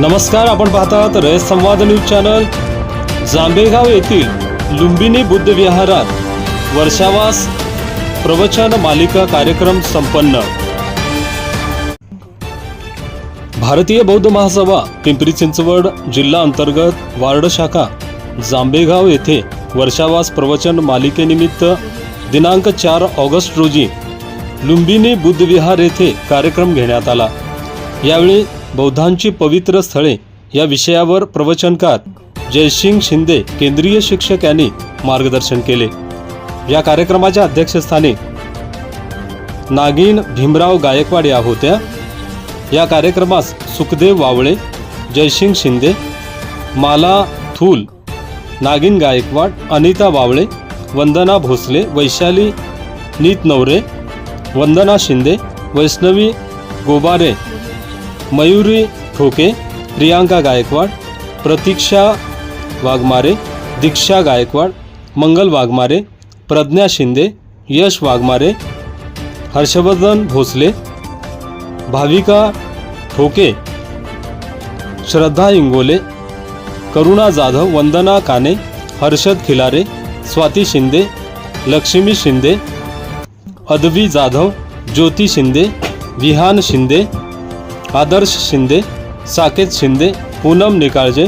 नमस्कार आपण पाहतात रयत संवाद न्यूज चॅनल. जांभेगाव येथील लुंबिनी बुद्ध विहारात वर्षावास प्रवचन मालिका कार्यक्रम संपन्न. भारतीय बौद्ध महासभा पिंपरी चिंचवड जिल्हा अंतर्गत वार्ड शाखा जांभेगाव येथे वर्षावास प्रवचन मालिकेनिमित्त दिनांक चार ऑगस्ट रोजी लुंबिनी बुद्ध विहार येथे कार्यक्रम घेण्यात आला. यावेळी बौद्धांची पवित्र स्थळे या विषयावर प्रवचनकार जयसिंग शिंदे केंद्रीय शिक्षक यांनी मार्गदर्शन केले. या कार्यक्रमाच्या अध्यक्षस्थानी नागिन भीमराव गायकवाड या होत्या. या कार्यक्रमास सुखदेव वावळे जयसिंग शिंदे माला थूल नागिन गायकवाड अनिता वावळे वंदना भोसले वैशाली नीत नवरे वंदना शिंदे वैष्णवी गोबारे मयुरी ठोके प्रियांका गायकवाड प्रतीक्षा वाघमारे दीक्षा गायकवाड मंगल वाघमारे प्रज्ञा शिंदे यश वाघमारे हर्षवर्धन भोसले भाविका ठोके श्रद्धा इंगोले करुणा जाधव वंदना काने हर्षद खिलारे स्वाती शिंदे लक्ष्मी शिंदे अदवी जाधव ज्योती शिंदे विहान शिंदे आदर्श शिंदे साकेत शिंदे पूनम निकाळजे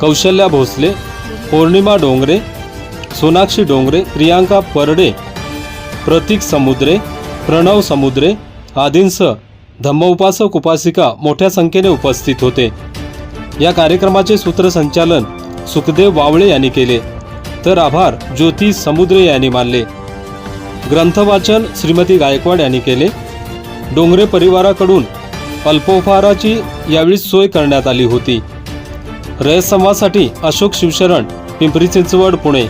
कौशल्या भोसले पौर्णिमा डोंगरे सोनाक्षी डोंगरे प्रियांका परडे प्रतीक समुद्रे प्रणव समुद्रे आदींसह धम्मोपासक उपासिका मोठ्या संख्येने उपस्थित होते. या कार्यक्रमाचे सूत्रसंचालन सुखदेव वावळे यांनी केले. तर आभार ज्योती समुद्रे यांनी मानले. ग्रंथवाचन श्रीमती गायकवाड यांनी केले. डोंगरे परिवाराकडून अल्पोपहाराची यावेळी सोय करण्यात आली होती. रयत संवादसाठी अशोक शिवशरण पिंपरी चिंचवड पुणे.